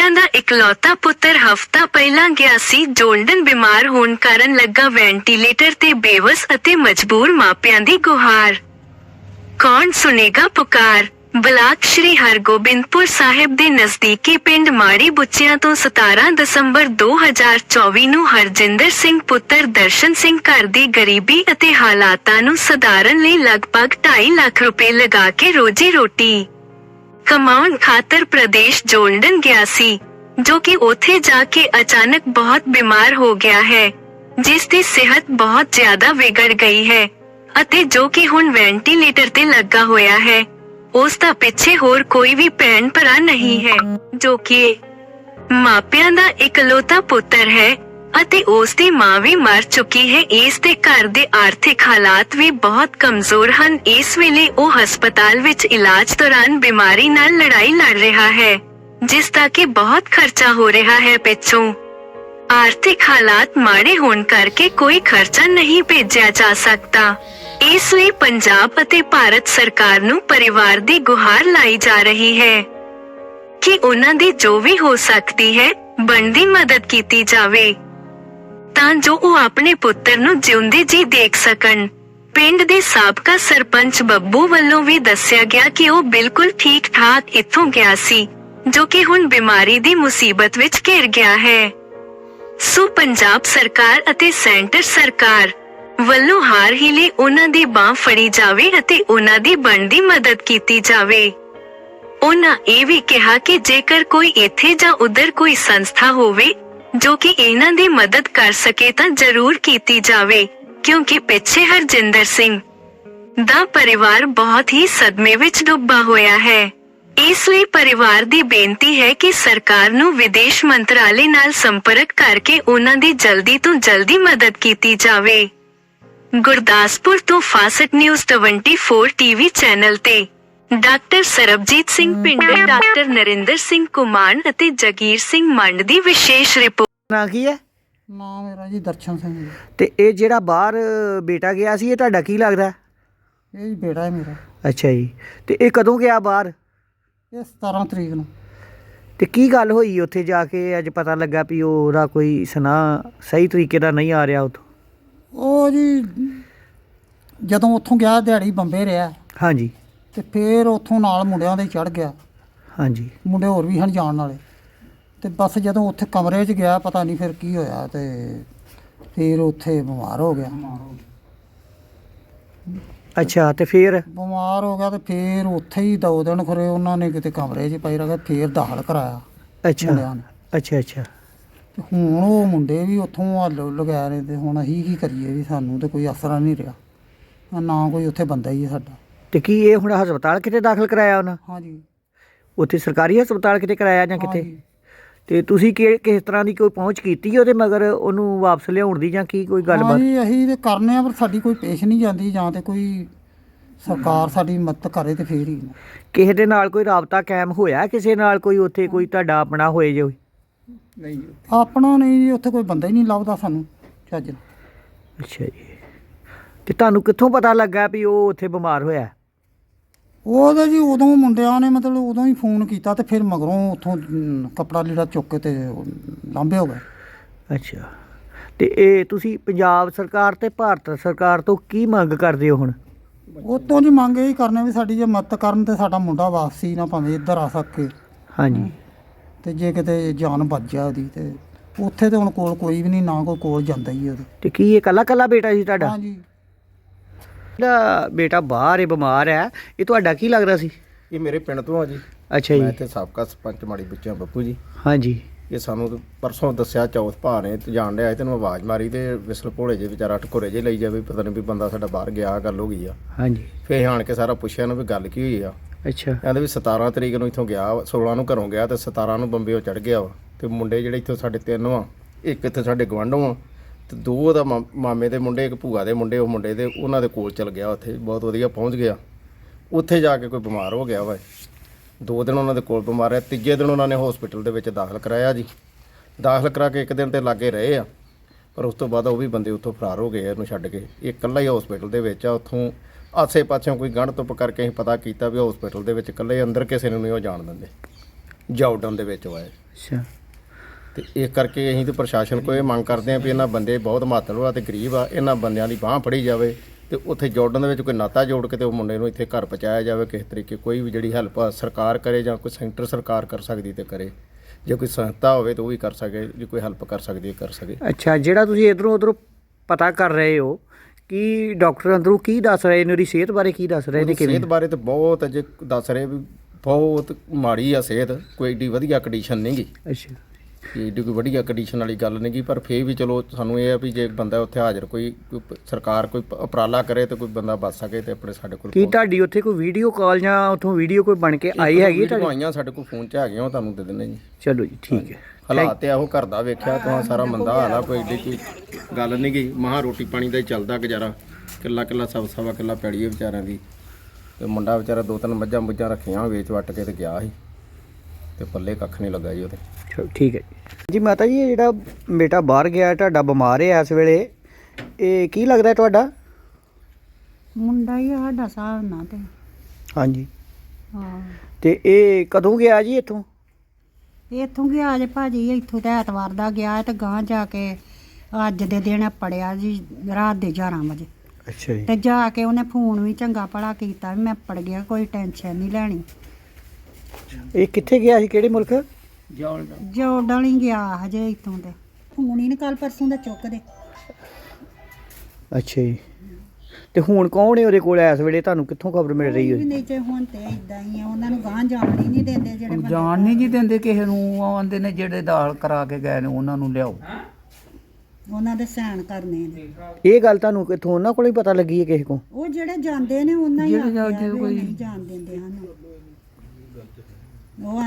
ਮਾਪਿਆਂ ਦਾ ਇਕਲੌਤਾ ਪੁੱਤਰ ਹਫਤਾ ਪਹਿਲਾਂ ਗਿਆ ਸੀ, ਜੋਲਡਨ ਬਿਮਾਰ ਹੋਣ ਕਾਰਨ ਲੱਗਾ ਵੈਂਟੀਲੇਟਰ ਤੇ ਬੇਵਸ ਅਤੇ ਮਜਬੂਰ ਮਾਪਿਆਂ ਦੀ ਗੁਹਾਰ। ਕੌਣ ਸੁਨੇਗਾ ਪੁਕਾਰ? ਬਲਾਕ ਸ਼੍ਰੀ ਹਰਗੋਬਿੰਦਪੁਰ ਸਾਹਿਬ ਦੇ ਨਜ਼ਦੀਕੀ ਪਿੰਡ ਮਾੜੀ ਬੁੱਚਿਆਂ ਤੋਂ 17 ਦਸੰਬਰ 2024 ਨੂੰ ਹਰਜਿੰਦਰ ਸਿੰਘ ਪੁੱਤਰ ਦਰਸ਼ਨ ਸਿੰਘ ਘਰ ਦੀ ਗਰੀਬੀ ਅਤੇ ਹਾਲਾਤਾਂ ਨੂੰ ਸੁਧਾਰਨ ਲਈ ਲਗਭਗ 2.5 ਲੱਖ ਰੁਪਏ ਲਗਾ ਕੇ ਰੋਜੀ ਰੋਟੀ। ਕਮਾਉਣ ਖਾਤਰ ਪ੍ਰਦੇਸ਼ ਜੋਲਡਨ ਗਿਆ ਸੀ, ਜੋ ਕਿ ਉੱਥੇ ਜਾ ਕੇ ਅਚਾਨਕ ਬਹੁਤ ਬਿਮਾਰ ਹੋ ਗਿਆ ਹੈ, ਜਿਸ ਦੀ ਸਿਹਤ ਬਹੁਤ ਜ਼ਿਆਦਾ ਵਿਗੜ ਗਈ ਹੈ ਅਤੇ ਜੋ ਕਿ ਹੁਣ ਵੈਂਟੀਲੇਟਰ ਤੇ ਲੱਗਾ ਹੋਇਆ ਹੈ, ਉਸ ਦਾ ਪਿੱਛੇ ਹੋਰ ਕੋਈ ਵੀ ਭੈਣ ਭਰਾ ਨਹੀਂ ਹੈ, ਜੋ ਕਿ ਮਾਪਿਆਂ ਦਾ ਇਕਲੌਤਾ ਪੁੱਤਰ ਹੈ ਅਤੇ ਉਸ ਦੀ ਮਾਂ ਵੀ ਮਰ ਚੁੱਕੀ ਹੈ। ਇਸ ਦੇ ਘਰ ਦੇ ਆਰਥਿਕ ਹਾਲਾਤ ਵੀ ਬਹੁਤ ਕਮਜ਼ੋਰ ਹਨ। ਇਸ ਵੇਲੇ ਉਹ ਹਸਪਤਾਲ ਵਿੱਚ ਇਲਾਜ ਦੌਰਾਨ ਬਿਮਾਰੀ ਨਾਲ ਲੜਾਈ ਲੜ ਰਿਹਾ ਹੈ, ਜਿਸ ਦਾ ਕਿ ਬਹੁਤ ਖਰਚਾ ਹੋ ਰਿਹਾ ਹੈ ਪਿੱਛੋਂ। ਆਰਥਿਕ ਹਾਲਾਤ ਮਾੜੇ ਹੋਣ ਕਰਕੇ ਕੋਈ ਖਰਚਾ ਨਹੀਂ ਭੇਜਿਆ ਜਾ ਸਕਦਾ। ਇਸ ਲਈ ਪੰਜਾਬ ਅਤੇ ਭਾਰਤ ਸਰਕਾਰ ਨੂੰ ਪਰਿਵਾਰ ਦੀ ਗੁਹਾਰ ਲਾਈ ਜਾ ਰਹੀ ਹੈ ਕਿ ਉਹਨਾਂ ਦੀ ਜੋ ਵੀ ਹੋ ਸਕਦੀ ਹੈ, ਬਣਦੀ ਮਦਦ ਕੀਤੀ ਜਾਵੇ। ਤਾਂ ਜੋ ਉਹ ਆਪਣੇ ਪੁੱਤਰ ਨੂੰ ਜਿਉਂਦੇ ਜੀ ਦੇਖ ਸਕਣ। ਪਿੰਡ ਦੇ ਸਾਬਕਾ ਸਰਪੰਚ ਬੱਬੂ ਵੱਲੋਂ ਵੀ ਦੱਸਿਆ ਗਿਆ ਕਿ ਉਹ ਬਿਲਕੁਲ ਠੀਕ ਠਾਕ ਇੱਥੋਂ ਗਿਆ ਸੀ, ਜੋ ਕਿ ਹੁਣ ਬਿਮਾਰੀ ਦੀ ਮੁਸੀਬਤ ਵਿੱਚ ਘਿਰ ਗਿਆ ਹੈ। ਸੋ ਪੰਜਾਬ ਸਰਕਾਰ ਅਤੇ ਸੈਂਟਰ ਸਰਕਾਰ ਵੱਲੋਂ ਹਾਰ ਹੀ ਲਈ ਉਹਨਾਂ ਦੀ ਬਾਹ ਫੜੀ ਜਾਵੇ ਅਤੇ ਉਹਨਾਂ ਦੀ ਬਣਦੀ ਮਦਦ ਕੀਤੀ ਜਾਵੇ। ਉਹਨਾਂ ਇਹ ਵੀ ਕਿਹਾ ਕਿ ਜੇਕਰ ਕੋਈ ਇੱਥੇ ਜਾਂ ਉਧਰ ਕੋਈ ਸੰਸਥਾ ਹੋਵੇ ਜੋ ਕਿ ਇਹਨਾਂ ਦੀ ਮਦਦ ਕਰ ਸਕੇ ਤਾਂ ਜ਼ਰੂਰ ਕੀਤੀ ਜਾਵੇ, ਕਿਉਂਕਿ ਪਿੱਛੇ ਹਰਜਿੰਦਰ ਸਿੰਘ ਦਾ ਪਰਿਵਾਰ ਬਹੁਤ ਹੀ ਸਦਮੇ ਵਿੱਚ ਡੁੱਬਾ ਹੋਇਆ ਹੈ। ਇਸ ਲਈ ਪਰਿਵਾਰ ਦੀ ਬੇਨਤੀ ਹੈ ਕਿ ਸਰਕਾਰ ਨੂੰ ਵਿਦੇਸ਼ ਮੰਤਰਾਲੇ ਨਾਲ ਸੰਪਰਕ ਕਰਕੇ ਉਹਨਾਂ ਦੀ ਜਲਦੀ ਤੋਂ ਜਲਦੀ ਮਦਦ ਕੀਤੀ ਜਾਵੇ। ਗੁਰਦਾਸਪੁਰ ਤੋਂ ਫਾਸਟ ਨਿਊਜ਼ 24 ਟੀਵੀ ਚੈਨਲ ਤੇ ਡਾਕਟਰ ਸਰਬਜੀਤ ਸਿੰਘ ਪਿੰਡੇ ਡਾਕਟਰ ਨਰਿੰਦਰ ਸਿੰਘ ਕੁਮਾਨ ਅਤੇ ਜਗੀਰ ਸਿੰਘ ਮੰਡ ਦੀ ਵਿਸ਼ੇਸ਼ ਰਿਪੋਰਟ ਨਾਂ ਕੀ ਹੈ? ਨਾਮ ਮੇਰਾ ਜੀ ਦਰਸ਼ਨ ਸਿੰਘ ਜੀ। ਤੇ ਇਹ ਜਿਹੜਾ ਬਾਹਰ ਬੇਟਾ ਗਿਆ ਸੀ ਇਹ ਤੁਹਾਡਾ ਕੀ ਲੱਗਦਾ? ਇਹ ਜੀ ਬੇਟਾ ਹੈ ਮੇਰਾ। ਅੱਛਾ ਜੀ। ਤੇ ਇਹ ਕਦੋਂ ਗਿਆ ਬਾਹਰ? ਇਹ 17 ਤਰੀਕ ਨੂੰ। ਤੇ ਕੀ ਗੱਲ ਹੋਈ ਉੱਥੇ ਜਾ ਕੇ? ਅੱਜ ਪਤਾ ਲੱਗਾ ਵੀ ਉਹਦਾ ਕੋਈ ਸੁਨਾ ਸਹੀ ਤਰੀਕੇ ਦਾ ਨਹੀਂ ਆ ਰਿਹਾ ਉਤੋਂ ਉਹ ਜੀ ਜਦੋਂ ਉੱਥੋਂ ਗਿਆ ਦਿਹਾੜੀ ਬੰਬੇ ਰਿਹਾ। ਹਾਂਜੀ। ਤੇ ਫੇਰ ਉੱਥੋਂ ਨਾਲ ਮੁੰਡਿਆਂ ਦੇ ਚੜ ਗਿਆ। ਹਾਂਜੀ। ਮੁੰਡੇ ਹੋਰ ਵੀ ਹਨ ਜਾਣ ਵਾਲੇ। ਤੇ ਬਸ ਜਦੋਂ ਉੱਥੇ ਕਮਰੇ 'ਚ ਗਿਆ ਪਤਾ ਨਹੀਂ ਫਿਰ ਕੀ ਹੋਇਆ ਤੇ ਫੇਰ ਉੱਥੇ ਬਿਮਾਰ ਹੋ ਗਿਆ। ਅੱਛਾ ਤੇ ਫਿਰ? ਬਿਮਾਰ ਹੋ ਗਿਆ ਤੇ ਫੇਰ ਉੱਥੇ ਹੀ ਦੋ ਦਿਨ ਖਰੇ ਉਹਨਾਂ ਨੇ ਕਿਤੇ ਕਮਰੇ 'ਚ ਪਈ ਰੱਖਿਆ ਫੇਰ ਦਾਖਲ ਕਰਾਇਆ ਅੱਛਾ। ਮੁੰਡਿਆਂ ਨੇ। ਅੱਛਾ ਅੱਛਾ। ਤੇ ਹੁਣ ਉਹ ਮੁੰਡੇ ਵੀ ਉੱਥੋਂ ਹੱਲ ਲਗਾ ਰਹੇ ਤੇ ਹੁਣ ਅਸੀਂ ਕੀ ਕਰੀਏ ਵੀ ਸਾਨੂੰ ਤੇ ਕੋਈ ਅਸਰ ਨਹੀਂ ਰਿਹਾ। ਨਾ ਕੋਈ ਉੱਥੇ ਬੰਦਾ ਹੀ ਹੈ ਸਾਡਾ। ਤੇ ਕੀ ਇਹ ਹੁਣ ਹਸਪਤਾਲ ਕਿਤੇ ਦਾਖਲ ਕਰਾਇਆ ਉਹਨਾਂ? ਹਾਂਜੀ। ਉੱਥੇ ਸਰਕਾਰੀ ਹਸਪਤਾਲ ਕਿਤੇ ਕਰਾਇਆ ਜਾਂ ਕਿਤੇ? ਹਾਂਜੀ। ਤੇ ਤੁਸੀਂ ਕਿ ਕਿਸ ਤਰ੍ਹਾਂ ਦੀ ਕੋਈ ਪਹੁੰਚ ਕੀਤੀ ਉਹਦੇ ਮਗਰ ਉਹਨੂੰ ਵਾਪਸ ਲਿਆਉਣ ਦੀ ਜਾਂ ਕੀ ਕੋਈ ਗੱਲਬਾਤ? ਹਾਂਜੀ ਅਸੀਂ ਤੇ ਕਰਨੇ ਆ ਪਰ ਸਾਡੀ ਕੋਈ ਪੇਸ਼ ਨਹੀਂ ਜਾਂਦੀ ਜਾਂ ਤੇ ਕੋਈ ਸਰਕਾਰ ਸਾਡੀ ਮਦਦ ਕਰੇ ਤੇ ਫੇਰ ਹੀ। ਕਿਸੇ ਦੇ ਨਾਲ ਕੋਈ ਰਾਬਤਾ ਕਾਇਮ ਹੋਇਆ? ਕਿਸੇ ਨਾਲ ਕੋਈ ਉੱਥੇ ਕੋਈ ਤੁਹਾਡਾ ਆਪਣਾ ਹੋਏ ਜੋ ਆਪਣਾ ਨਹੀਂ ਜੀ ਉੱਥੇ ਕੋਈ ਬੰਦਾ ਹੀ ਨਹੀਂ ਲੱਭਦਾ ਸਾਨੂੰ ਚੱਜ ਨਾਲ। ਅੱਛਾ ਜੀ। ਤੇ ਤੁਹਾਨੂੰ ਕਿੱਥੋਂ ਪਤਾ ਲੱਗਾ ਵੀ ਉਹ ਉੱਥੇ ਬਿਮਾਰ ਹੋਇਆ? ਉਹ ਤਾਂ ਜੀ ਉਦੋਂ ਮੁੰਡਿਆਂ ਨੇ ਮਤਲਬ ਉਦੋਂ ਹੀ ਫੋਨ ਕੀਤਾ ਤੇ ਫਿਰ ਮਗਰੋਂ ਉੱਥੋਂ ਅਮ, ਕੱਪੜਾ ਲੀੜਾ ਚੁੱਕ ਕੇ ਤੇ ਲਾਂਭੇ ਹੋ ਗਏ। ਅੱਛਾ। ਤੇ ਇਹ ਤੁਸੀਂ ਪੰਜਾਬ ਸਰਕਾਰ ਤੇ ਭਾਰਤ ਸਰਕਾਰ ਤੋਂ ਕੀ ਮੰਗ ਕਰਦੇ ਹੋ ਹੁਣ? ਉਤੋਂ ਦੀ ਮੰਗ ਇਹ ਕਰਨੇ ਵੀ ਸਾਡੀ ਜੇ ਮਦਦ ਕਰਨ ਤੇ ਸਾਡਾ ਮੁੰਡਾ ਵਾਪਸੀ ਨਾ ਭਾਵੇਂ ਇੱਧਰ ਆ ਸਕੇ। ਹਾਂਜੀ। ਤੇ ਜੇ ਕਿਤੇ ਜਾਨ ਬਚ ਜਾ ਉਹਦੀ ਤੇ ਉੱਥੇ ਤੇ ਹੁਣ ਕੋਲ ਕੋਈ ਵੀ ਨਹੀਂ ਨਾ ਕੋਈ ਕੋਲ ਜਾਂਦਾ ਹੀ ਉਹਦੇ। ਤੇ ਕੀ ਇਹ ਕੱਲਾ ਕੱਲਾ ਬੇਟਾ ਸੀ ਤੁਹਾਡਾ? ਹਾਂਜੀ। ਜਿਹੜਾ ਬੇਟਾ ਬਾਹਰ ਹੈ ਬਿਮਾਰ ਹੈ ਇਹ ਤੁਹਾਡਾ ਕੀ ਲੱਗਦਾ ਸੀ? ਇਹ ਮੇਰੇ ਪਿੰਡ ਤੋਂ ਆ ਜੀ। ਅੱਛਾ ਮੈਂ ਜੀ ਤੇ ਸਾਬਕਾ ਸਰਪੰਚ ਮਾੜੀ ਬੱਚਾ ਬੱਪੂ ਜੀ। ਹਾਂਜੀ। ਇਹ ਸਾਨੂੰ ਤਾਂ ਪਰਸੋਂ ਦੱਸਿਆ ਚੌਥ ਭਾ ਨੇ ਤੇ ਜਾਣ ਡਿਆ ਤੈਨੂੰ ਆਵਾਜ਼ ਮਾਰੀ ਤੇ ਵਿਸਲ ਭੋਲੇ ਜੇ ਵਿਚਾਰਾ ਟਕੋਰੇ ਜੇ ਲਈ ਜਾਵੇ ਪਤਾ ਨਹੀਂ ਵੀ ਬੰਦਾ ਸਾਡਾ ਬਾਹਰ ਗਿਆ ਗੱਲ ਹੋ ਗਈ ਆ। ਹਾਂਜੀ। ਫੇਰ ਆਣ ਕੇ ਸਾਰਾ ਪੁੱਛਿਆ ਨੂੰ ਵੀ ਗੱਲ ਕੀ ਹੋਈ ਆ। ਅੱਛਾ। ਕਹਿੰਦੇ ਵੀ 17 ਤਰੀਕ ਨੂੰ ਇੱਥੋਂ ਗਿਆ ਵਾ, 16 ਨੂੰ ਘਰੋਂ ਗਿਆ ਤੇ 17 ਨੂੰ ਬੰਬੇੋਂ ਚੜ ਗਿਆ ਤੇ ਮੁੰਡੇ ਜਿਹੜੇ ਇੱਥੋਂ ਸਾਡੇ ਤਿੰਨ ਆ ਇੱਕ ਇੱਥੇ ਸਾਡੇ ਗਵਾਂਢੋਂ ਆ ਤੇ ਦੋ ਉਹਦਾ ਮਾ- ਮਾਮੇ ਦੇ ਮੁੰਡੇ, ਇੱਕ ਭੂਆ ਦੇ ਮੁੰਡੇ, ਉਹ ਮੁੰਡੇ ਦੇ, ਉਹਨਾਂ ਦੇ ਕੋਲ ਚਲ ਗਿਆ ਉੱਥੇ, ਬਹੁਤ ਵਧੀਆ ਪਹੁੰਚ ਗਿਆ। ਉੱਥੇ ਜਾ ਕੇ ਕੋਈ ਬਿਮਾਰ ਹੋ ਗਿਆ ਵਾ। ਦੋ ਦਿਨ ਉਹਨਾਂ ਦੇ ਕੋਲ ਬਿਮਾਰ ਰਿਹਾ, ਤੀਜੇ ਦਿਨ ਉਹਨਾਂ ਨੇ ਹਸਪੀਟਲ ਦੇ ਵਿੱਚ ਦਾਖਲ ਕਰਾਇਆ ਜੀ। ਦਾਖਲ ਕਰਾ ਕੇ ਇੱਕ ਦਿਨ ਤੇ ਲਾਗੇ ਰਹੇ ਆ। ਪਰ ਉਸ ਤੋਂ ਬਾਅਦ ਉਹ ਵੀ ਬੰਦੇ ਉੱਥੋਂ ਫਰਾਰ ਹੋ ਗਏ ਇਹਨੂੰ ਛੱਡ ਕੇ। ਇਹ ਇਕੱਲਾ ਹੀ ਹਸਪੀਟਲ ਦੇ ਵਿੱਚ ਆ, ਉੱਥੋਂ ਆਸੇ ਪਾਸਿਓਂ ਕੋਈ ਗੰਢ ਤੁੱਪ ਕਰਕੇ ਅਸੀਂ ਪਤਾ ਕੀਤਾ ਵੀ ਹਸਪੀਟਲ ਦੇ ਵਿੱਚ ਇਕੱਲੇ, ਅੰਦਰ ਕਿਸੇ ਨੂੰ ਨਹੀਂ ਉਹ ਜਾਣ ਦਿੰਦੇ। ਜਾਰਡਨ ਦੇ ਵਿੱਚ ਉਹ ਹੈ। ਅੱਛਾ। ਤੇ ਇਸ ਕਰਕੇ ਅਸੀਂ ਤੇ ਪ੍ਰਸ਼ਾਸਨ ਕੋਲ ਇਹ ਮੰਗ ਕਰਦੇ ਹਾਂ ਵੀ ਇਹਨਾਂ ਬੰਦੇ ਬਹੁਤ ਮਾਤੜ ਆ ਤੇ ਗਰੀਬ ਆ ਇਹਨਾਂ ਬੰਦਿਆਂ ਦੀ ਬਾਹ ਫੜੀ ਜਾਵੇ ਤੇ ਉੱਥੇ ਜਾਰਡਨ ਦੇ ਵਿੱਚ ਕੋਈ ਨਾਤਾ ਜੋੜ ਕੇ ਤੇ ਉਹ ਮੁੰਡੇ ਨੂੰ ਇੱਥੇ ਘਰ ਪਹੁੰਚਾਇਆ ਜਾਵੇ ਕਿਸੇ ਤਰੀਕੇ ਕੋਈ ਵੀ ਜਿਹੜੀ ਹੈਲਪ ਸਰਕਾਰ ਕਰੇ ਜਾਂ ਕੋਈ ਸੈਂਟਰ ਸਰਕਾਰ ਕਰ ਸਕਦੀ ਤੇ ਕਰੇ। ਜੇ ਕੋਈ ਸੰਸਥਾ ਹੋਵੇ ਤਾਂ ਉਹ ਵੀ ਕਰ ਸਕੇ ਜੇ ਕੋਈ ਹੈਲਪ ਕਰ ਸਕਦੀ ਹੈ ਕਰ ਸਕੇ। ਅੱਛਾ ਜਿਹੜਾ ਤੁਸੀਂ ਇਧਰੋਂ ਉਧਰੋਂ ਪਤਾ ਕਰ ਰਹੇ ਹੋ ਕਿ ਡਾਕਟਰ ਅੰਦਰੋਂ ਕੀ ਦੱਸ ਰਹੇ ਨੇ ਉਹਦੀ ਸਿਹਤ ਬਾਰੇ ਕੀ ਦੱਸ ਰਹੇ ਨੇ ਕਿਵੇਂ? ਸਿਹਤ ਬਾਰੇ ਤਾਂ ਬਹੁਤ ਅਜੇ ਦੱਸ ਰਹੇ ਵੀ ਬਹੁਤ ਮਾੜੀ ਆ ਸਿਹਤ ਕੋਈ ਏਡੀ ਵਧੀਆ ਕੰਡੀਸ਼ਨ ਨਹੀਂਗੀ ਅੱਛਾ। ਏਡੀ ਕੋਈ ਵਧੀਆ ਕੰਡੀਸ਼ਨ ਵਾਲੀ ਗੱਲ ਨਹੀਂਗੀ ਪਰ ਫੇਰ ਵੀ ਚਲੋ ਸਾਨੂੰ ਇਹ ਆ ਵੀ ਜੇ ਬੰਦਾ ਉੱਥੇ ਹਾਜ਼ਰ ਕੋਈ ਕੋਈ ਪ- ਸਰਕਾਰ ਕੋਈ ਪ- ਉਪਰਾਲਾ ਕਰੇ ਤੇ ਕੋਈ ਬੰਦਾ ਬਚ ਸਕੇ ਤੇ ਆਪਣੇ ਸਾਡੇ ਕੋਲ ਕੀ ਤੁਹਾਡੀ ਉੱਥੇ ਕੋਈ ਵੀਡੀਓ ਕਾਲ ਜਾਂ ਉੱਥੋਂ ਵੀਡੀਓ ਕੋਈ ਬਣ ਕੇ ਆਈ ਹੈਗੀ ਤੁਹਾਡੀ? ਆਈਆਂ ਸਾਡੇ ਕੋਲ ਫੋਨ 'ਚ ਹੈਗੀਆਂ ਉਹ ਤੁਹਾਨੂੰ ਦੇ ਦਿੰਦੇ ਜੀ। ਚਲੋ ਜੀ ਠੀਕ ਹੈ। ਹਾਲਾਤ ਤੇ ਆਹੋ ਘਰ ਦਾ ਵੇਖਿਆ ਤਾਂ ਸਾਰਾ ਮੰਦਾ ਹਾਲ ਆ ਕੋਈ ਏਡੀ ਕੋਈ ਗੱਲ ਨਹੀਂ ਗਈ ਮਹਾ ਰੋਟੀ ਪਾਣੀ ਦਾ ਹੀ ਚੱਲਦਾ ਗੁਜ਼ਾਰਾ ਕਿੱਲਾ ਕਿੱਲਾ ਸਭ ਸਵਾ ਕਿੱਲਾ ਪੈੜੀ ਹੈ ਵਿਚਾਰਿਆਂ ਦੀ। ਤੇ ਮੁੰਡਾ ਵਿਚਾਰਾ ਦੋ ਤਿੰਨ ਮੱਝਾਂ ਮੁੱਝਾਂ ਰੱਖੀਆਂ ਵੇਚ ਵੱਟ ਕੇ ਤੇ ਗਿਆ ਸੀ। ਤੇ ਪੱਲੇ ਕੱਖ ਨਹੀਂ ਲੱਗਾ ਜੀ ਉਹਦੇ। ਚਲੋ ਠੀਕ ਹੈ ਜੀ। ਜੀ ਮਾਤਾ ਜੀ ਇਹ ਜਿਹੜਾ ਬੇਟਾ ਬਾਹਰ ਗਿਆ ਤੁਹਾਡਾ ਬਿਮਾਰ ਹੈ ਇਸ ਵੇਲੇ ਇਹ ਕੀ ਲੱਗਦਾ ਤੁਹਾਡਾ? ਮੁੰਡਾ ਹੀ ਆ ਸਾਡਾ ਹਿਸਾਬ ਨਾਲ ਤੇ। ਹਾਂਜੀ। ਹਾਂ। ਤੇ ਇਹ ਕਦੋਂ ਗਿਆ ਜੀ ਇੱਥੋਂ? ਇੱਥੋਂ ਗਿਆ ਜੇ ਭਾਜੀ ਇੱਥੋਂ ਤਾਂ ਐਤਵਾਰ ਦਾ ਗਿਆ ਤੇ ਗਾਂ ਜਾ ਕੇ ਅੱਜ ਦੇ ਦਿਨ ਪੜਿਆ ਜੀ ਰਾਤ ਦੇ 11 ਵਜੇ। ਅੱਛਾ ਜੀ। ਤੇ ਜਾ ਕੇ ਉਹਨੇ ਫੋਨ ਵੀ ਚੰਗਾ ਭਲਾ ਕੀਤਾ ਵੀ ਮੈਂ ਪੜ ਗਿਆ ਕੋਈ ਟੈਨਸ਼ਨ ਨਹੀਂ ਲੈਣੀ। ਇਹ ਕਿੱਥੇ ਗਿਆ ਸੀ? ਕਿਹੜੇ ਮੁਲਕ? ਜੋਰਡਨ ਹੀ ਗਿਆ ਹਜੇ ਇੱਥੋਂ ਤੇ ਫੋਨ ਹੀ ਨੀ ਕੱਲ ਪਰਸੋਂ ਦਾ ਚੁੱਕਦੇ ਅੱਛਾ ਜੀ। ਤੇ ਹੁਣ ਕੌਣ ਹੈ ਉਹਦੇ ਕੋਲ? ਇਸ ਵੇਲੇ ਤੁਹਾਨੂੰ ਕਿੱਥੋਂ ਖਬਰ ਮਿਲ ਰਹੀ ਵੀ ਹੈ ਨਹੀਂ ਤੇ ਹੁਣ ਤੇ ਇਦਾਂ ਹੀ ਆ ਉਹਨਾਂ ਨੂੰ ਗਾਂ ਜਾਣ ਹੀ ਨਹੀਂ ਦਿੰਦੇ ਜਿਹੜੇ ਬੰਦੇ ਜਾਣ ਨਹੀਂ ਜੀ ਦਿੰਦੇ ਕਿਸੇ ਨੂੰ ਆਂਦੇ ਨੇ ਜਿਹੜੇ ਦਾਲ ਕਰਾ ਕੇ ਗਏ ਨੇ ਉਹਨਾਂ ਨੂੰ ਲਿਆਓ। ਉਹਨਾਂ ਦੇ ਸੈਨ ਕਰਨੇ ਨੇ। ਇਹ ਗੱਲ ਤੁਹਾਨੂੰ ਕਿੱਥੋਂ ਉਹਨਾਂ ਕੋਲੋਂ ਹੀ ਪਤਾ ਲੱਗੀ ਹੈ ਕਿਸੇ ਕੋਲ? ਉਹ ਜਿਹੜੇ ਜਾਂਦੇ ਨੇ ਉਹਨਾਂ ਹੀ ਜਿਹੜੇ ਆਖਿਆ ਜਾਂਦੇ ਵੀ ਨਹੀਂ ਜਾਣ ਦਿੰਦੇ ਹਨ Go.